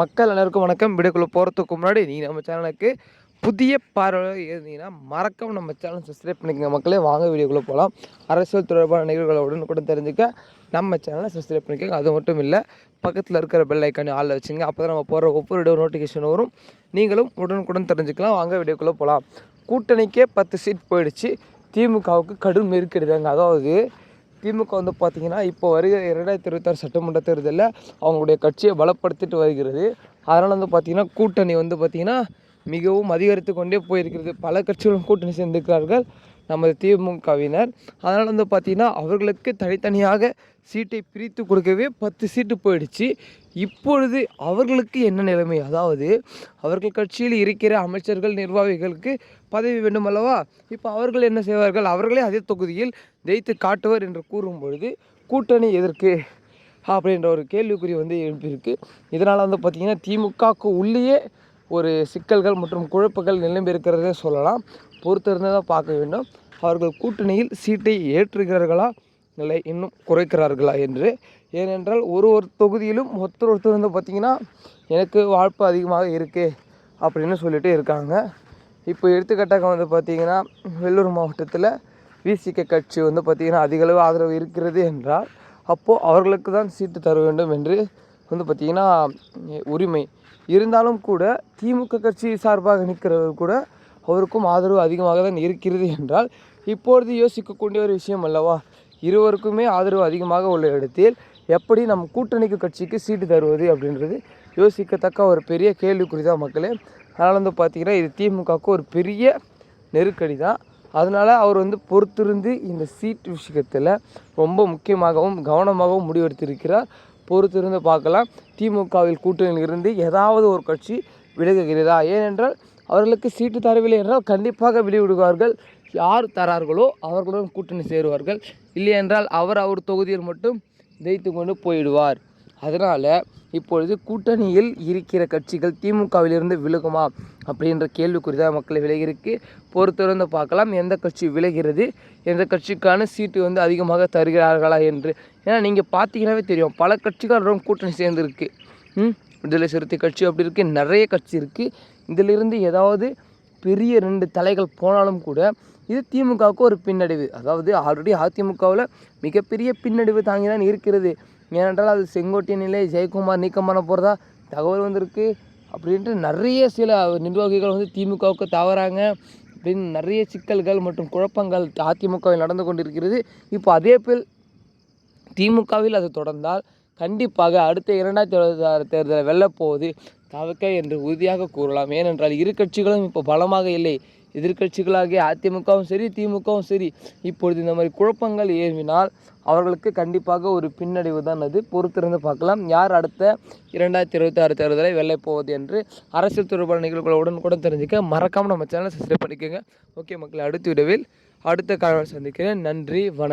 மக்கள் அனைவருக்கும் வணக்கம். வீடியோக்குள்ளே போகிறதுக்கு முன்னாடி நீங்கள் நம்ம சேனலுக்கு புதிய பார்வையாக இருந்தீங்கன்னா மறக்காம நம்ம சேனல் சப்ஸ்கிரைப் பண்ணிக்கங்க மக்களே. வாங்க வீடியோக்குள்ளே போகலாம் அரசியல் தொடர்பான நிகழ்வுகளை உடனுக்குடன் தெரிஞ்சுக்க நம்ம சேனலை சப்ஸ்கிரைப் பண்ணிக்கோங்க. அது மட்டும் இல்லை பக்கத்தில் இருக்கிற பெல் ஐக்கானே ஆளில் வச்சுங்க. அப்போ தான் நம்ம போகிற ஒவ்வொரு வீடியோ நோட்டிஃபிகேஷன் வரும். நீங்களும் உடனுக்குடன் தெரிஞ்சுக்கலாம். வாங்க வீடியோக்குள்ளே போகலாம் கூட்டணிக்கே பத்து சீட் போயிடுச்சு. திமுகவுக்கு கடும் நெருக்கடி தாங்க. அதாவது திமுக வந்து பார்த்தீங்கன்னா இப்போ வருகிற இரண்டாயிரத்தி இருபத்தாறு சட்டமன்ற தேர்தலில் அவங்களுடைய கட்சியை பலப்படுத்திட்டு வருகிறது. அதனால் வந்து பார்த்திங்கன்னா கூட்டணி வந்து பார்த்திங்கன்னா மிகவும் அதிகரித்து கொண்டே போயிருக்கிறது. பல கட்சிகளும் கூட்டணி சேர்ந்திருக்கிறார்கள். நமது திமுகவினர். அதனால் வந்து பார்த்திங்கன்னா அவர்களுக்கு தனித்தனியாக சீட்டை பிரித்து கொடுக்கவே பத்து சீட்டு போயிடுச்சு. இப்பொழுது அவர்களுக்கு என்ன நிலைமை? அதாவது அவர்கள் கட்சியில் இருக்கிற அமைச்சர்கள் நிர்வாகிகளுக்கு பதவி வேண்டும் அல்லவா? இப்போ அவர்கள் என்ன செய்வார்கள்? அவர்களே அதே தொகுதியில் ஜெயித்து காட்டுவர் என்று கூறும் பொழுது கூட்டணி எதற்கு? அப்படின்ற ஒரு கேள்விக்குறி வந்து எழுப்பியிருக்கு இதனால் வந்து பார்த்திங்கன்னா திமுகவுக்கு உள்ளேயே ஒரு சிக்கல்கள் மற்றும் குழப்பங்கள் நிலம்பி இருக்கிறதே சொல்லலாம். பொறுத்திருந்து தான் பார்க்க வேண்டும். அவர்கள் கூட்டணியில் சீட்டை ஏற்றுகிறார்களா இல்லை இன்னும் குறைக்கிறார்களா என்று. ஏனென்றால் ஒரு ஒரு தொகுதியிலும் ஒருத்தர் ஒருத்தர் வந்து பார்த்திங்கன்னா எனக்கு வாழ்ப்பு அதிகமாக இருக்குது அப்படின்னு சொல்லிட்டு இருக்காங்க. இப்போ எடுத்துக்காட்டாக வந்து பார்த்திங்கன்னா வெள்ளூர் மாவட்டத்தில் விசிக கட்சி வந்து பார்த்திங்கன்னா அதிகளவு ஆதரவு இருக்கிறது என்றால் அப்போது அவர்களுக்கு தான் சீட்டு தர வேண்டும் என்று வந்து பார்த்திங்கன்னா உரிமை. இருந்தாலும் கூட திமுக கட்சி சார்பாக நிற்கிறவர் கூட அவருக்கும் ஆதரவு அதிகமாக தான் இருக்கிறது என்றால் இப்பொழுது யோசிக்கக்கூடிய ஒரு விஷயம் அல்லவா? இருவருக்குமே ஆதரவு அதிகமாக உள்ள இடத்தில் எப்படி நம் கூட்டணிக்கு கட்சிக்கு சீட்டு தருவது அப்படின்றது யோசிக்கத்தக்க ஒரு பெரிய கேள்விக்குறி தான் மக்களே. அதனால் வந்து பார்த்திங்கன்னா இது திமுகவுக்கு ஒரு பெரிய நெருக்கடி தான் அதனால் அவர் வந்து பொறுத்திருந்து இந்த சீட் விஷயத்தில் ரொம்ப முக்கியமாகவும் கவனமாகவும் முடிவெடுத்திருக்கிறார். பொறுத்திருந்து பார்க்கலாம் திமுகவில் கூட்டணியில் இருந்து ஏதாவது ஒரு கட்சி விலகுகிறதா? ஏனென்றால் அவர்களுக்கு சீட்டு தரவில்லை என்றால் கண்டிப்பாக வெளியிடுவார்கள். யார் தரார்களோ அவர்களுடன் கூட்டணி சேருவார்கள். இல்லை என்றால் அவர் அவர் தொகுதியில் மட்டும் ஜெயித்து கொண்டு போயிடுவார். அதனால் இப்பொழுது கூட்டணியில் இருக்கிற கட்சிகள் திமுகவிலிருந்து விலகுமா அப்படின்ற கேள்விக்குறி தான் மக்களை விலகிருக்கு பொறுத்திருந்து பார்க்கலாம். எந்த கட்சி விலகிறது? எந்த கட்சிக்கான சீட்டு வந்து அதிகமாக தருகிறார்களா என்று? ஏன்னா நீங்கள் பார்த்தீங்கன்னாவே தெரியும். பல கட்சிகள் கூட்டணி சேர்ந்துருக்கு. விடுதலை சிறுத்தை கட்சி அப்படி இருக்குது நிறைய கட்சி இருக்குது இதிலிருந்து ஏதாவது பெரிய ரெண்டு தலைகள் போனாலும் கூட இது திமுகவுக்கு ஒரு பின்னடைவு. அதாவது ஆல்ரெடி அதிமுகவில் மிகப்பெரிய பின்னடைவு தாங்கி தான் இருக்கிறது. ஏனென்றால் அது செங்கோட்டையனிலே ஜெயக்குமார் நீக்கம் பண்ண போகிறதா தகவல் வந்திருக்கு. அப்படின்ட்டு நிறைய சில நிர்வாகிகள் வந்து திமுகவுக்கு தவறாங்க. அப்படின்னு நிறைய சிக்கல்கள் மற்றும் குழப்பங்கள் அதிமுகவில் நடந்து கொண்டிருக்கிறது. இப்போ அதே போல் திமுகவில் அது தொடர்ந்தால் கண்டிப்பாக அடுத்த இரண்டாயிரத்தி இருபத்தி ஆறு தேர்தலை வெல்லப்போவது தவக்க என்று உறுதியாக கூறலாம். ஏனென்றால் இரு கட்சிகளும் இப்போ பலமாக இல்லை. எதிர்கட்சிகளாகிய அதிமுகவும் சரி திமுகவும் சரி இப்பொழுது இந்த மாதிரி குழப்பங்கள் ஏறினால் அவர்களுக்கு கண்டிப்பாக ஒரு பின்னடைவு தான் அது. பொறுத்திருந்து பார்க்கலாம். யார் அடுத்த இரண்டாயிரத்தி இருபத்தி ஆறு தேர்தலை வெள்ளை போவது என்று அரசியல் தொடர்பான நிகழ்வுகளை உடனுக்குடன் தெரிஞ்சுக்க மறக்காமல் நம்ம சேனலை சப்ஸ்கிரைப் பண்ணிக்கோங்க. ஓகே மக்கள் அடுத்த விடவில் அடுத்த காலம் சந்திக்கிறேன். நன்றி வணக்கம்.